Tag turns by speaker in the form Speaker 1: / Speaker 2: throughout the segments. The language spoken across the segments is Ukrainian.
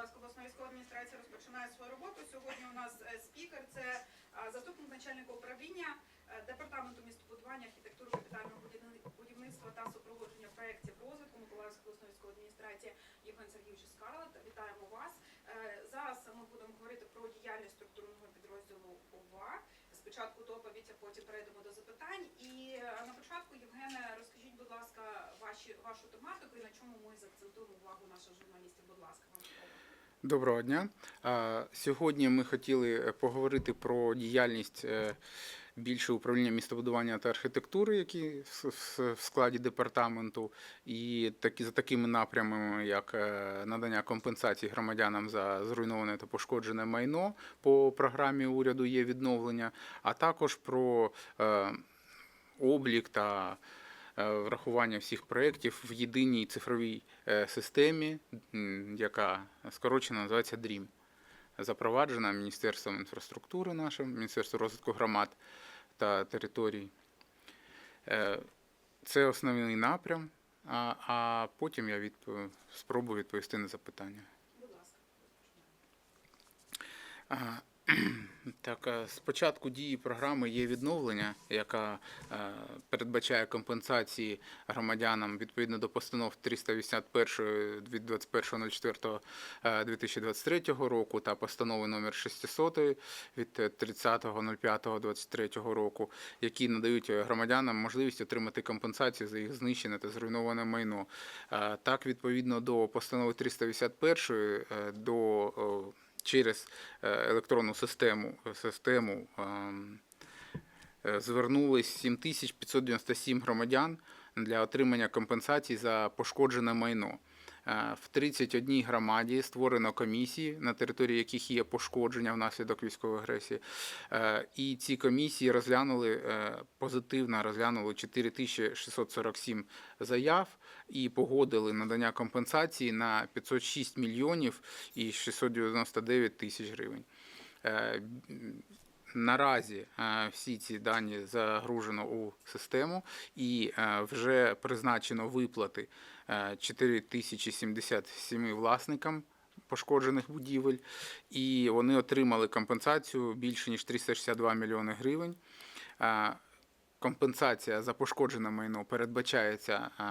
Speaker 1: Миколаївська обласна військова адміністрація розпочинає свою роботу. Сьогодні у нас е, спікер це заступник начальника управління е, департаменту містобудування, архітектури, капітального будівництва та супроводження проєктів розвитку Миколаївської обласної військової адміністрації Євген Сергійович Скарлет. Вітаємо вас. Е, Зараз ми будемо говорити про діяльність структурного підрозділу ОВА. Спочатку доповідь, а потім перейдемо до запитань. І на початку, Євгене, розкажіть, будь ласка, ваші вашу тематику і на чому ми заакцентуємо увагу наших журналістів. Будь ласка.
Speaker 2: Доброго дня. Сьогодні ми хотіли е, поговорити про діяльність е, більше управління містобудування та архітектури, які в- складі департаменту, і такі за такими напрямами, як е, надання компенсацій громадянам за зруйноване та пошкоджене майно по програмі уряду є відновлення, а також про облік та врахування всіх проєктів в єдиній цифровій е, системі, яка скорочено називається DREAM. Запроваджена Міністерством інфраструктури нашим, Міністерством розвитку громад та територій. Е, Це основний напрям, а, а потім я відпо- спробую відповісти на запитання.
Speaker 1: Будь ласка,
Speaker 2: Так, е, спочатку дії програми є відновлення, яка е, передбачає компенсації громадянам відповідно до постанов 381 від 21.04.2023 року та постанови номер 600 від 30.05.23 року, які надають громадянам можливість отримати компенсацію за їх знищене та зруйноване майно. Е, Так, відповідно до постанови 381 е, до через е, електронну систему, систему ем, е, звернулись 7597 громадян для отримання компенсацій за пошкоджене майно. Е, В 31 громаді створено комісії, на території яких є пошкодження внаслідок військової агресії. Е, І ці комісії розглянули е, позитивно розглянули 4647 заяв і погодили надання компенсації на 506 мільйонів і 699 тисяч гривень. Наразі всі ці дані загружено у систему і вже призначено виплати 4077 власникам пошкоджених будівель, і вони отримали компенсацію більше ніж 362 мільйони гривень. Е, Компенсація за пошкоджене майно передбачається е,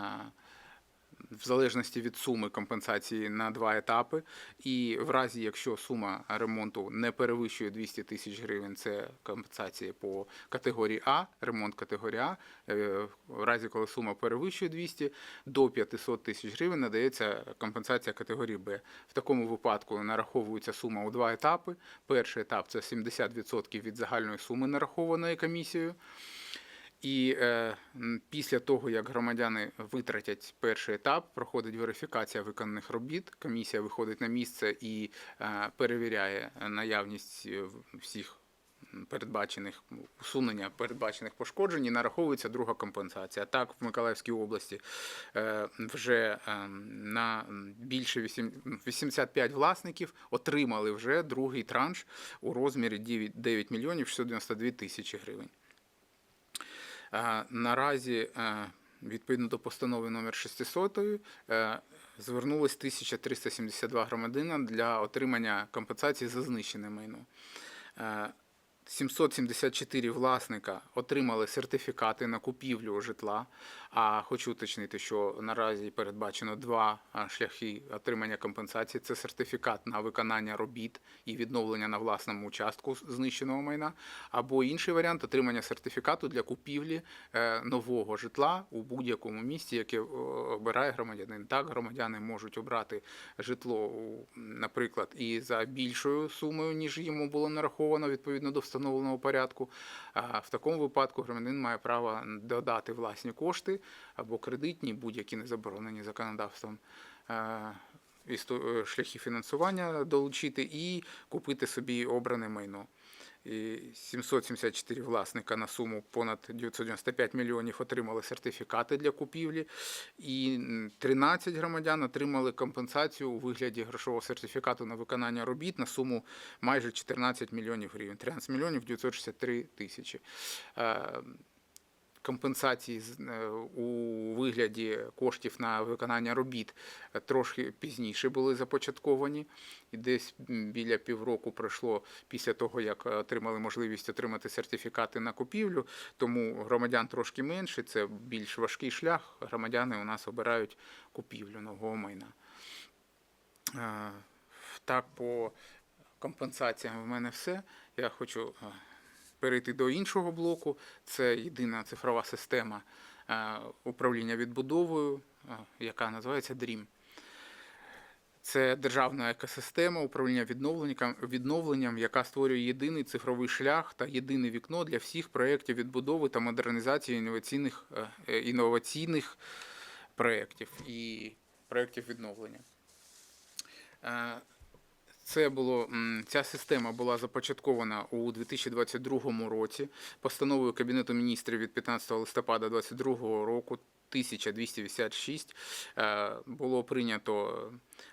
Speaker 2: в залежності від суми компенсації на два етапи. І в разі, якщо сума ремонту не перевищує 200 тисяч гривень, це компенсація по категорії А, ремонт категорії А. Е, В разі, коли сума перевищує 200, до 500 тисяч гривень надається компенсація категорії Б. В такому випадку нараховується сума у два етапи. Перший етап це 70% від загальної суми нарахованої комісією. І е, після того, як громадяни витратять перший етап, проходить верифікація виконаних робіт. Комісія виходить на місце і е, перевіряє наявність е, всіх передбачених усунення передбачених пошкоджень і нараховується друга компенсація. Так, в Миколаївській області е, вже е, на більше вісім- 85 власників отримали вже другий транш у розмірі 9 9 мільйонів 692 тисячі гривень. Е, Наразі, е, відповідно до постанови номер 600, е, звернулось 1372 громадяна для отримання компенсації за знищене майно. Е, 774 власника отримали сертифікати на купівлю житла. А хочу уточнити, що наразі передбачено два шляхи отримання компенсації: це сертифікат на виконання робіт і відновлення на власному участку знищеного майна, або інший варіант отримання сертифікату для купівлі е, нового житла у будь-якому місті, яке е, обирає громадянин. Так, громадяни можуть обрати житло, наприклад, і за більшою сумою, ніж йому було нараховано відповідно до встановленого порядку. В такому випадку громадянин має право додати власні кошти або кредитні, будь-які не заборонені законодавством. е, е, Шляхи фінансування долучити і купити собі обране майно. І 774 власника на суму понад 995 мільйонів отримали сертифікати для купівлі, і м, 13 громадян отримали компенсацію у вигляді грошового сертифікату на виконання робіт на суму майже 14 мільйонів гривень, 13 мільйонів 963 тисячі. Компенсації е, у вигляді коштів на виконання робіт е, трошки пізніше були започатковані. І десь біля півроку пройшло після того, як отримали можливість отримати сертифікати на купівлю. Тому громадян трошки менше, це більш важкий шлях. Громадяни у нас обирають купівлю нового майна. Е, Так, по компенсаціям в мене все. Я хочу перейти до іншого блоку. Це єдина цифрова система е, управління відбудовою, е, яка називається DREAM. Це державна екосистема управління відновленням, яка створює єдиний цифровий шлях та єдине вікно для всіх проєктів відбудови та модернізації інноваційних, е, інноваційних проєктів і проєктів відновлення. Це було ця система була започаткована у 2022 році постановою Кабінету міністрів від 15 листопада 2022 року. 1286 е, було прийнято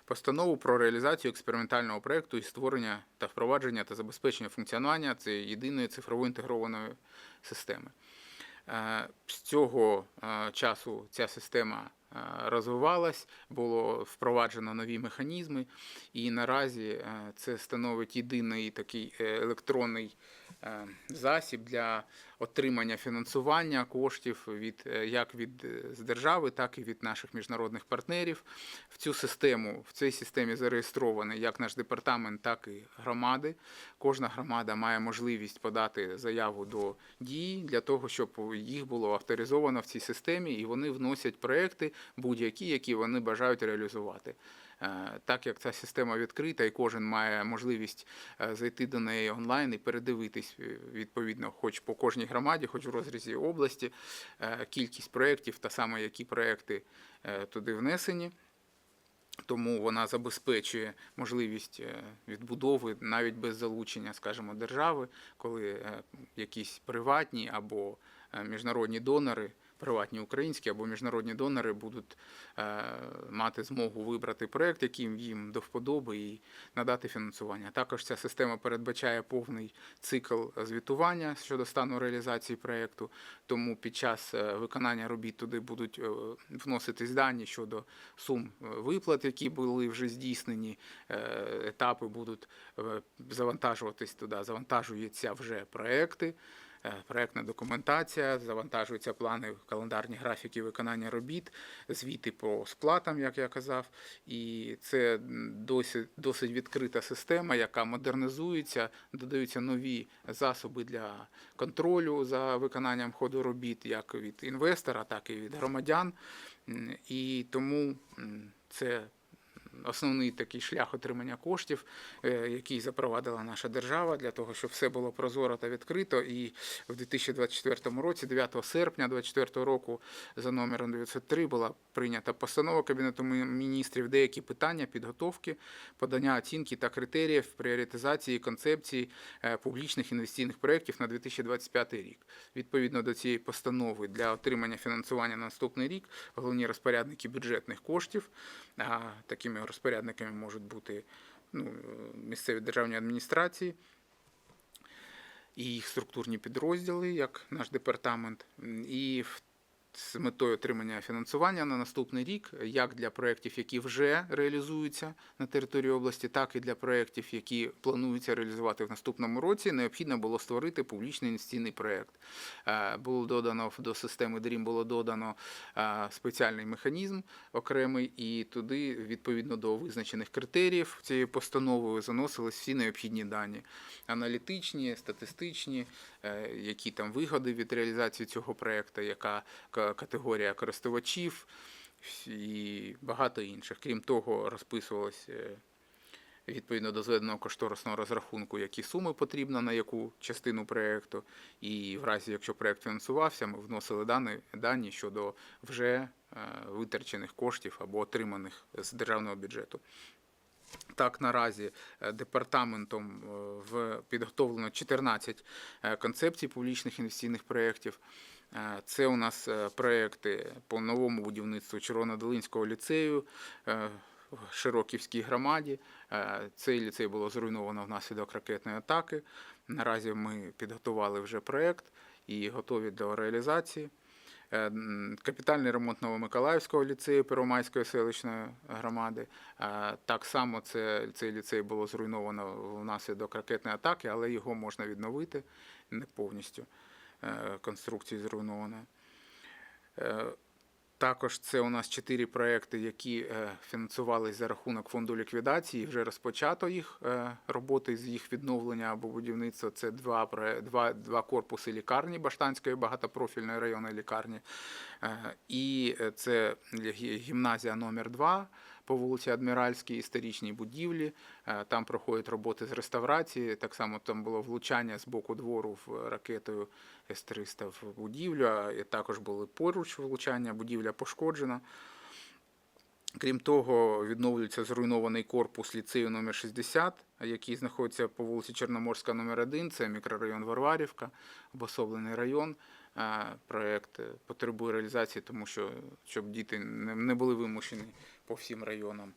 Speaker 2: постанову про реалізацію експериментального проекту із створення та впровадження та забезпечення функціонування цієї єдиної цифрової інтегрованої системи. Е, З цього е, часу ця система розвивалась, було впроваджено нові механізми, і наразі е, це становить єдиний такий е, електронний е, засіб для отримання фінансування коштів від е, як від е, з держави, так і від наших міжнародних партнерів. В цю систему в цій системі зареєстрований як наш департамент, так і громади. Кожна громада має можливість подати заяву до дії для того, щоб їх було авторизовано в цій системі, і вони вносять проекти будь-які, які вони бажають реалізувати. Е, Так як ця система відкрита, і кожен має можливість зайти до неї онлайн і передивитись відповідно, хоч по кожній громаді, хоч у розрізі області, е, кількість проєктів та саме які проекти е, туди внесені. Тому вона забезпечує можливість е, відбудови навіть без залучення, скажімо, держави, коли якісь приватні або міжнародні донори, приватні українські або міжнародні донори будуть е, мати змогу вибрати проект, який їм до вподоби, і надати фінансування. Також ця система передбачає повний цикл звітування щодо стану реалізації проекту. Тому під час е, виконання робіт туди будуть е, вноситись дані щодо сум виплат, які були вже здійснені. Етапи будуть завантажуватись туди, завантажуються вже проекти. Е, Проектна документація, завантажуються плани, календарні графіки виконання робіт, звіти по сплатам, як я казав. І це досить, досить відкрита система, яка модернізується, додаються нові засоби для контролю за виконанням ходу робіт, як від інвестора, так і від громадян. І тому це основний такий шлях отримання коштів, е, який запровадила наша держава для того, щоб все було прозоро та відкрито. І в 2024 році, 9 серпня 2024 року, за номером 903 була прийнята постанова Кабінету міністрів деякі питання підготовки, подання оцінки та критеріїв пріоритизації концепції е, публічних інвестиційних проєктів на 2025 рік. Відповідно до цієї постанови для отримання фінансування на наступний рік головні розпорядники бюджетних коштів, такими розпорядниками можуть бути ну, місцеві державні адміністрації і їх структурні підрозділи, як наш департамент, і в- з метою отримання фінансування на наступний рік, як для проєктів, які вже реалізуються на території області, так і для проєктів, які плануються реалізувати в наступному році, необхідно було створити публічний інвестиційний проєкт. Е, Було додано до системи DREAM було додано е, спеціальний механізм окремий, і туди, відповідно до визначених критеріїв цією постановою, заносились всі необхідні дані аналітичні, статистичні, е, які там вигоди від реалізації цього проєкту, яка ка- категорія користувачів і багато інших. Крім того, розписувалось е, відповідно до зведеного кошторисного розрахунку, які суми потрібно на яку частину проєкту. І в разі, якщо проєкт фінансувався, ми вносили дані, дані щодо вже е, витрачених коштів або отриманих з державного бюджету. Так, наразі е, департаментом підготовлено 14 е, концепцій публічних інвестиційних проєктів. Це у нас е, проєкти по новому будівництву Червонодолинського ліцею е, в Широківській громаді. Е, Цей ліцей було зруйновано внаслідок ракетної атаки. Наразі ми підготували вже проєкт і готові до реалізації. Капітальний ремонт Новомиколаївського ліцею Первомайської селищної громади. Так само це, цей ліцей було зруйновано внаслідок ракетної атаки, але його можна відновити не повністю. Е, Конструкції зруйновано. Е, Також це у нас чотири проекти, які фінансувалися фінансувались за рахунок фонду ліквідації. Вже розпочато їх е, роботи з їх відновлення або будівництва. Це два, два, два корпуси лікарні Баштанської багатопрофільної районної лікарні. Е, І е, це гімназія номер 2 по вулиці Адміральській, історичній будівлі. Е, Там проходять роботи з реставрації. Так само там було влучання з боку двору в ракетою С-300 в будівлю. і Також були поруч влучання, будівля пошкоджена. Крім того, відновлюється зруйнований корпус ліцею номер 60, який знаходиться по вулиці Чорноморська номер 1, це мікрорайон Варварівка, обособлений район. Проект е, потребує реалізації, тому що щоб діти не не були вимушені по всім районам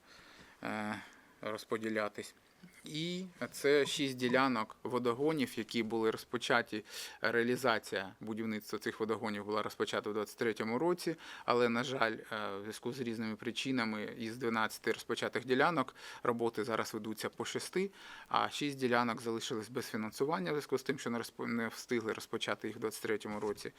Speaker 2: е, розподілятись. І це шість ділянок водогонів, які були розпочаті. Реалізація будівництва цих водогонів була розпочата у 2023 році, але, на жаль, е, в зв'язку з різними причинами із 12 розпочатих ділянок роботи зараз ведуться по 6, а 6 ділянок залишились без фінансування в зв'язку з тим, що не встигли розпочати їх у 2023 році.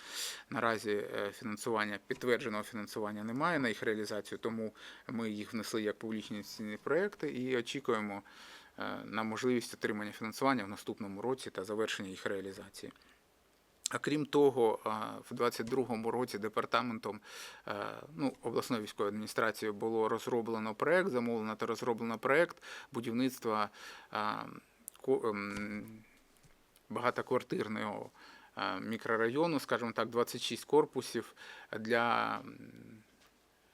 Speaker 2: Наразі е, фінансування підтвердженого фінансування немає на їх реалізацію, тому ми їх внесли як публічні проекти і очікуємо на можливість отримання фінансування в наступному році та завершення їх реалізації. А крім того, е, в 2022 році департаментом е, ну, обласної військової адміністрації було розроблено проект, замовлено та розроблено проект будівництва е, ем, багатоквартирного е, мікрорайону, скажімо так, 26 корпусів для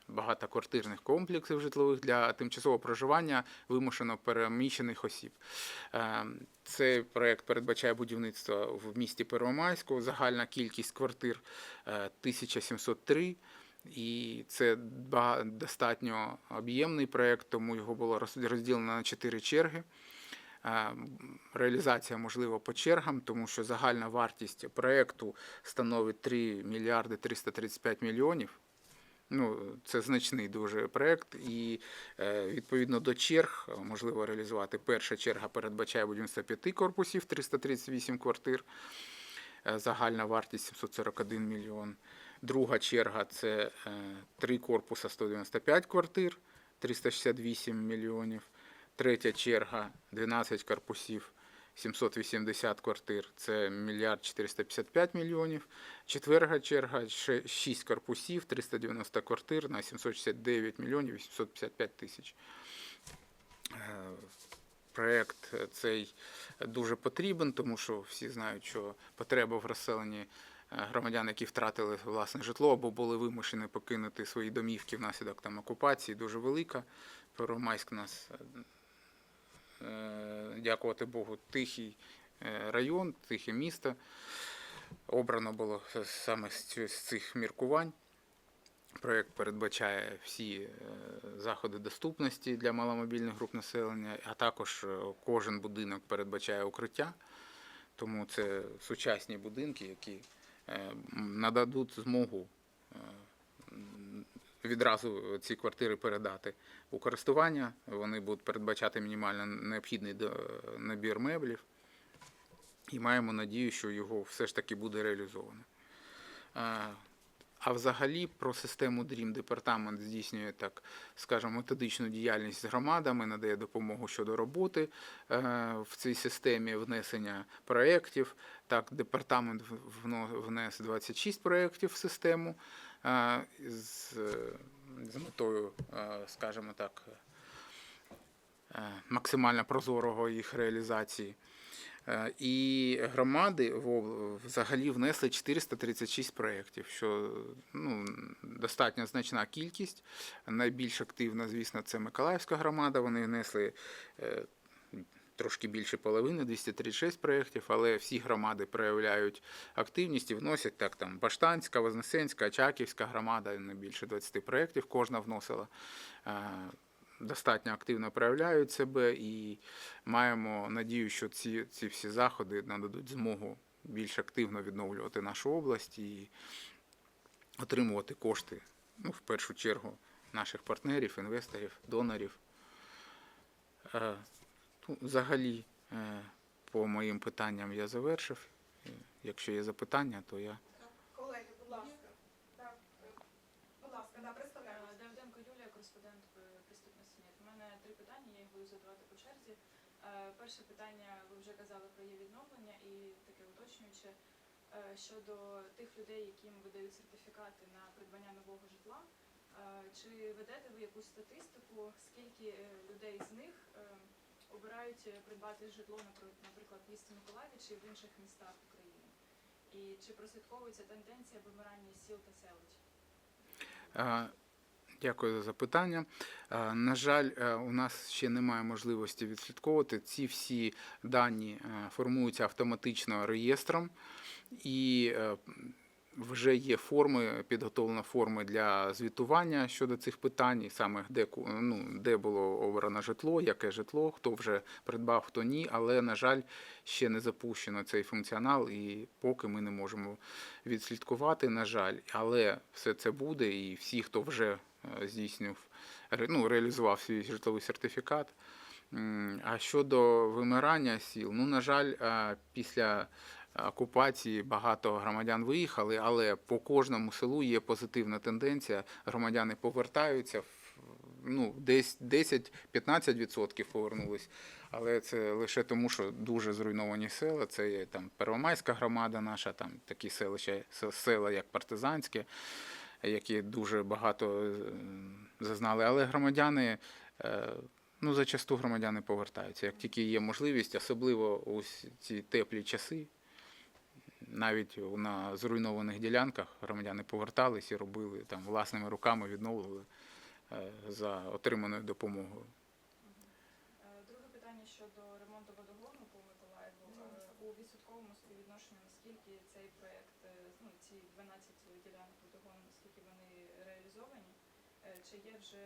Speaker 2: багатоквартирних комплексів житлових для тимчасового проживання вимушено переміщених осіб. Е, Цей проект передбачає будівництво в місті Первомайську. Загальна кількість квартир е, 1703. І це достатньо об'ємний проект, тому його було розділено на чотири черги. Е, Реалізація можлива по чергам, тому що загальна вартість проекту становить 3 мільярди 335 мільйонів. Ну, це значний дуже проект, і е, відповідно до черг е, можливо реалізувати. Перша черга передбачає будівництво п'яти корпусів, 338 квартир, е, загальна вартість 741 мільйон. Друга черга це три корпуса, 195 квартир, 368 мільйонів. Третя черга 12 корпусів, 780 квартир, це мільярд 455 мільйонів. Четверта черга 6 корпусів, 390 квартир на 769 мільйонів 855 тисяч. Е, Проект цей дуже потрібен, тому що всі знають, що потреба в розселенні е, громадян, які втратили власне житло або були вимушені покинути свої домівки внаслідок там окупації, дуже велика. Первомайськ нас, е, дякувати Богу, тихий е, район, тихе місто. Обрано було саме з цих міркувань. Проєкт передбачає всі е, заходи доступності для маломобільних груп населення, а також е, кожен будинок передбачає укриття. Тому це сучасні будинки, які е, нададуть змогу е, відразу ці квартири передати у користування. Вони будуть передбачати мінімально необхідний набір меблів. І маємо надію, що його все ж таки буде реалізовано. А, взагалі про систему DREAM департамент здійснює так, скажімо, методичну діяльність з громадами, надає допомогу щодо роботи е, в цій системі внесення проєктів. Так, департамент внес 26 проєктів в систему з, з метою, е, скажімо так, е, максимально прозорого їх реалізації. Е, І громади взагалі внесли 436 проєктів, що ну, достатньо значна кількість. Найбільш активна, звісно, це Миколаївська громада. Вони внесли е, трошки більше половини, 236 проєктів, але всі громади проявляють активність і вносять так там Баштанська, Вознесенська, Очаківська громада, не більше 20 проєктів, кожна вносила. Е, Достатньо активно проявляють себе і маємо надію, що ці, ці всі заходи нададуть змогу більш активно відновлювати нашу область і отримувати кошти, ну, в першу чергу, наших партнерів, інвесторів, донорів. Ну, Взагалі, е, по моїм питанням я завершив. Якщо є запитання, то я.
Speaker 1: Колеги, будь ласка. Е, Будь ласка, да, представляємо.
Speaker 3: Е, Давиденко Юлія, кореспондент е, «Приступності У мене три питання, я їх буду задавати по черзі. Е, Перше питання, ви вже казали про її відновлення і таке уточнююче щодо тих людей, яким видають сертифікати на придбання нового житла. Чи ведете ви якусь статистику, скільки людей з них обирають е, придбати житло, напри- наприклад, в місті Миколаєві чи в інших містах України? І чи прослідковується тенденція вимирання сіл та селищ?
Speaker 2: Дякую за запитання. На жаль, е, у нас ще немає можливості відслідковувати. Ці всі дані е, формуються автоматично реєстром, і вже є форми, підготовлена форми для звітування щодо цих питань, саме де, ну, де було обрано житло, яке житло, хто вже придбав, хто ні. Але, на жаль, ще не запущено цей функціонал, і поки ми не можемо відслідкувати, на жаль, але все це буде, і всі, хто вже е, здійснив, ну, реалізував свій житловий сертифікат. А щодо вимирання сіл, ну, на жаль, після окупації багато громадян виїхали, але по кожному селу є позитивна тенденція. Громадяни повертаються, ну, десь 10-15% повернулись. Але це лише тому, що дуже зруйновані села. Це є там Первомайська громада наша, там такі селища, села, як Партизанське, які дуже багато е, зазнали. Але громадяни, е, ну зачасту громадяни повертаються. Як тільки є можливість, особливо у ці теплі часи, навіть на зруйнованих ділянках громадяни повертались і робили там власними руками, відновлювали е, за отриманою допомогою.
Speaker 3: Е, Друге питання щодо ремонту водогону по Миколаєву. Е, У відсотковому співвідношенні, наскільки цей проєкт, ну, ці 12 ділянок водогону, наскільки вони реалізовані? Чи є вже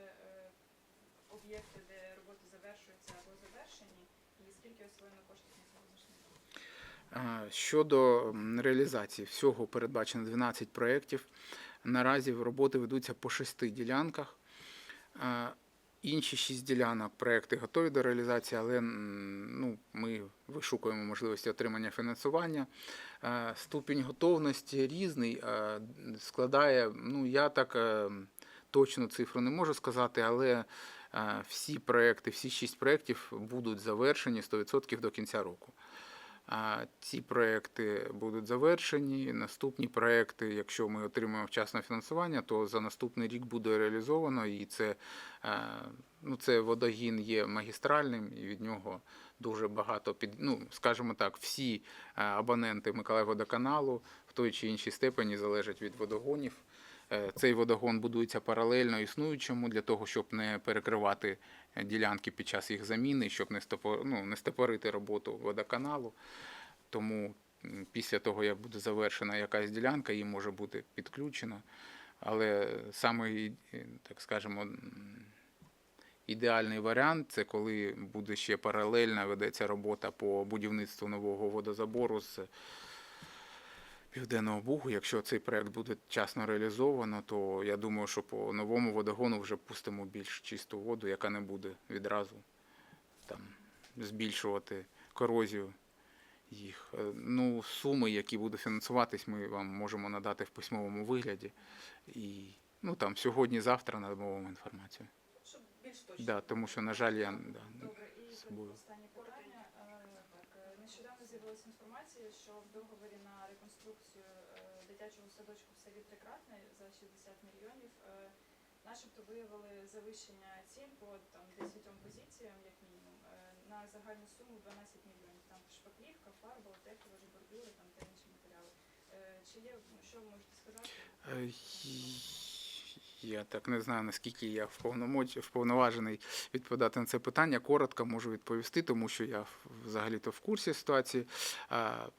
Speaker 3: об'єкти, де роботи завершуються або завершені? І скільки освоєно коштів на?
Speaker 2: А, Щодо реалізації всього передбачено 12 проєктів. Наразі роботи ведуться по шести ділянках. Інші шість ділянок проекти готові до реалізації, але ну, ми вишукуємо можливості отримання фінансування. Ступінь готовності різний, складає, ну я так е, точну цифру не можу сказати, але всі проекти, всі шість проєктів будуть завершені 100% до кінця року. Ці проекти будуть завершені. Наступні проекти, якщо ми отримаємо вчасне фінансування, то за наступний рік буде реалізовано. І це, е, ну, це водогін є магістральним, і від нього дуже багато під, ну, скажімо так, всі е, абоненти Миколаївводоканалу в той чи іншій степені залежать від водогонів. Е, Цей водогон будується паралельно існуючому для того, щоб не перекривати е, ділянки під час їх заміни, щоб не стопор, ну, не стопорити роботу водоканалу. Тому після того, як буде завершена якась ділянка, її може бути підключено. Але саме, так скажемо, ідеальний варіант це коли буде ще паралельно ведеться робота по будівництву нового водозабору з Південного Бугу. Якщо цей проект буде вчасно реалізовано, то я думаю, що по новому водогону вже пустимо більш чисту воду, яка не буде відразу там збільшувати корозію їх. Е, Ну, суми, які будуть фінансуватись, ми вам можемо надати в письмовому вигляді. І ну там сьогодні-завтра надамо вам інформацію.
Speaker 1: Щоб більш точно.
Speaker 2: Да, тому що, на жаль, я да,
Speaker 3: Добре, і
Speaker 2: собою.
Speaker 3: останнє питання. Е, Так, е, нещодавно з'явилася інформація, що в договорі на реконструкцію е, дитячого садочку в селі Трикратне за 60 мільйонів е, начебто виявили завищення цін по там 10 позиціям, як мінімум, е, на загальну суму 12 мільйонів. Там шпаклівка, фарба, отеплювач, бордюри там та інші матеріали. Чи є, що ви можете сказати?
Speaker 2: Я так не знаю, наскільки я вповноважений відповідати на це питання. Коротко можу відповісти, тому що я взагалі-то в курсі ситуації.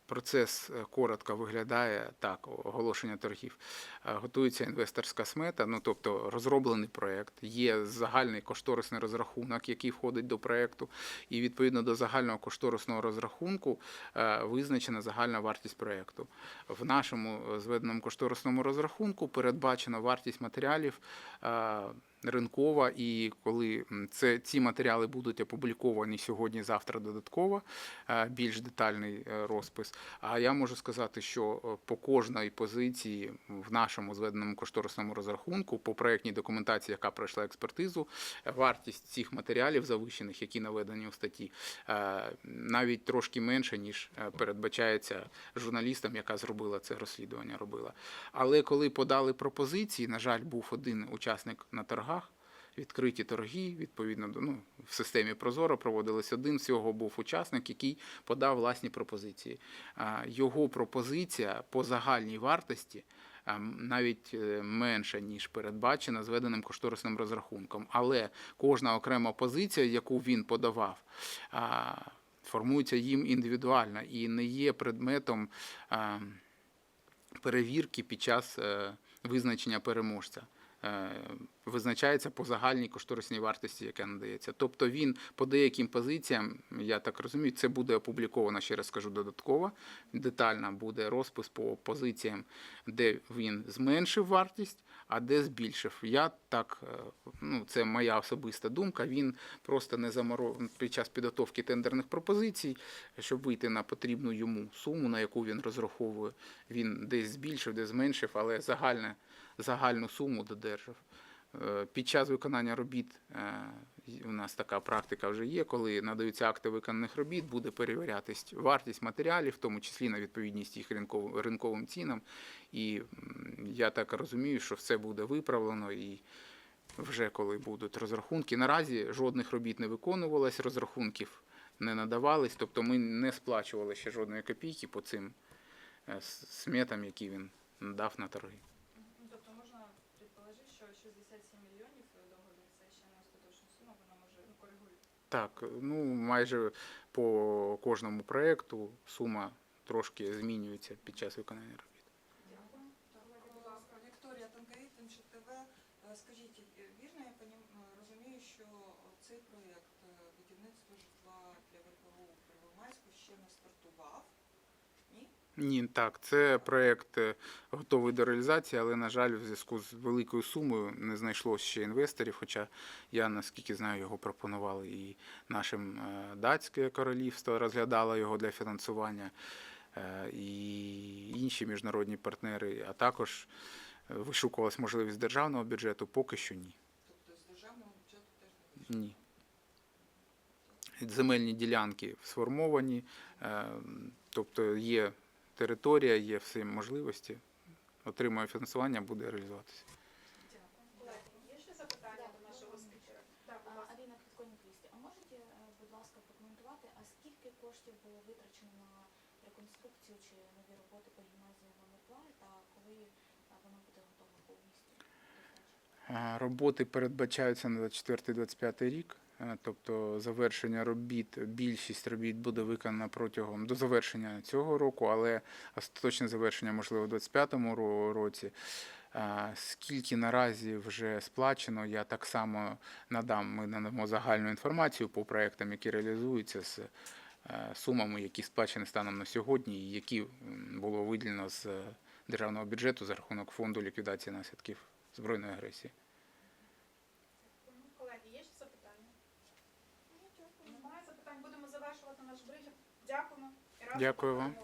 Speaker 2: Процес е, коротко виглядає так: оголошення торгів. Готується інвесторська смета, ну тобто розроблений проєкт, є загальний кошторисний розрахунок, який входить до проєкту, і відповідно до загального кошторисного розрахунку е, визначена загальна вартість проєкту. В нашому е, зведеному кошторисному розрахунку передбачена вартість матеріалів е, ринкова, і коли це, ці матеріали будуть опубліковані сьогодні-завтра додатково, е, більш детальний е, розпис. А я можу сказати, що е, по кожної позиції в нашому зведеному кошторисному розрахунку, по проєктній документації, яка пройшла експертизу, вартість цих матеріалів завищених, які наведені у статті, навіть трошки менше, ніж передбачається журналістам, яка зробила це розслідування. Робила. Але коли подали пропозиції, на жаль, був один учасник на торгах. Відкриті торги, відповідно до ну, в системі Прозоро проводились один. Всього був учасник, який подав власні пропозиції. Його пропозиція по загальній вартості навіть е, менша, ніж передбачена зведеним кошторисним розрахунком. Але кожна окрема позиція, яку він подавав, формується їм індивідуально і не є предметом перевірки під час е, визначення переможця. Е, Визначається по загальній кошторисній вартості, яка надається. Тобто він по деяким позиціям, я так розумію, це буде опубліковано, ще раз скажу додатково. Детально буде розпис по позиціям, де він зменшив вартість, а де збільшив. Я так, е, ну це моя особиста думка. Він просто не заморов під час підготовки тендерних пропозицій, щоб вийти на потрібну йому суму, на яку він розраховує. Він десь збільшив, десь зменшив, але загальне, загальну суму додержав. Е, Під час виконання робіт е, у нас така практика вже є, коли надаються акти виконаних робіт, буде перевірятись вартість матеріалів, в тому числі на відповідність їх ринковим цінам. І я так розумію, що все буде виправлено і вже коли будуть розрахунки. Наразі жодних робіт не виконувалось, розрахунків не надавались, тобто ми не сплачували ще жодної копійки по цим е, сметам, які він надав на торги.
Speaker 3: Ну, Тобто можна предположити, що 67 мільйонів договір це ще не остаточна сума, вона може ну, коригує.
Speaker 2: Так, ну майже по кожному проєкту сума трошки змінюється під час виконання робіт.
Speaker 1: Дякую. Будь ласка.
Speaker 4: Вікторія Танкаїт, ТВ. Скажіть, е, вірно я понім- е, розумію, що цей проєкт е, будівництва житла для ВПО у Первомайську ще не стартував? Ні?
Speaker 2: Так, це проєкт е, готовий до реалізації, але, на жаль, в зв'язку з великою сумою не знайшлося ще інвесторів, хоча я, наскільки знаю, його пропонували і нашим е, датське королівство розглядало його для фінансування, е, і інші міжнародні партнери, а також вишукувалась можливість державного бюджету, поки що ні.
Speaker 4: Тобто з державного бюджету теж не?
Speaker 2: Ні. Земельні ділянки сформовані, тобто є територія, є всі можливості. Отримує фінансування, буде реалізуватися.
Speaker 1: Дякую. Є ще запитання до нашого спікера?
Speaker 5: Аліна Квітконь-Крісті, а можете, е, будь ласка, прокоментувати, а скільки коштів було витрачено на реконструкцію чи нові роботи по гімназії номер 2 та коли е, вона буде готова повністю?
Speaker 2: Е, Роботи передбачаються на 24-25 рік, тобто завершення робіт, більшість робіт буде виконана протягом до завершення цього року, але остаточне завершення можливо у 25-му році. Е, Скільки наразі вже сплачено, я так само надам. Ми надамо загальну інформацію по проектам, які реалізуються з е, сумами, які сплачені станом на сьогодні, і які було виділено з е, державного бюджету за рахунок фонду ліквідації наслідків збройної агресії.
Speaker 1: Колеги, є ще запитання? Немає запитань. Будемо завершувати наш брифінг. Дякуємо. і разом
Speaker 2: Дякую вам.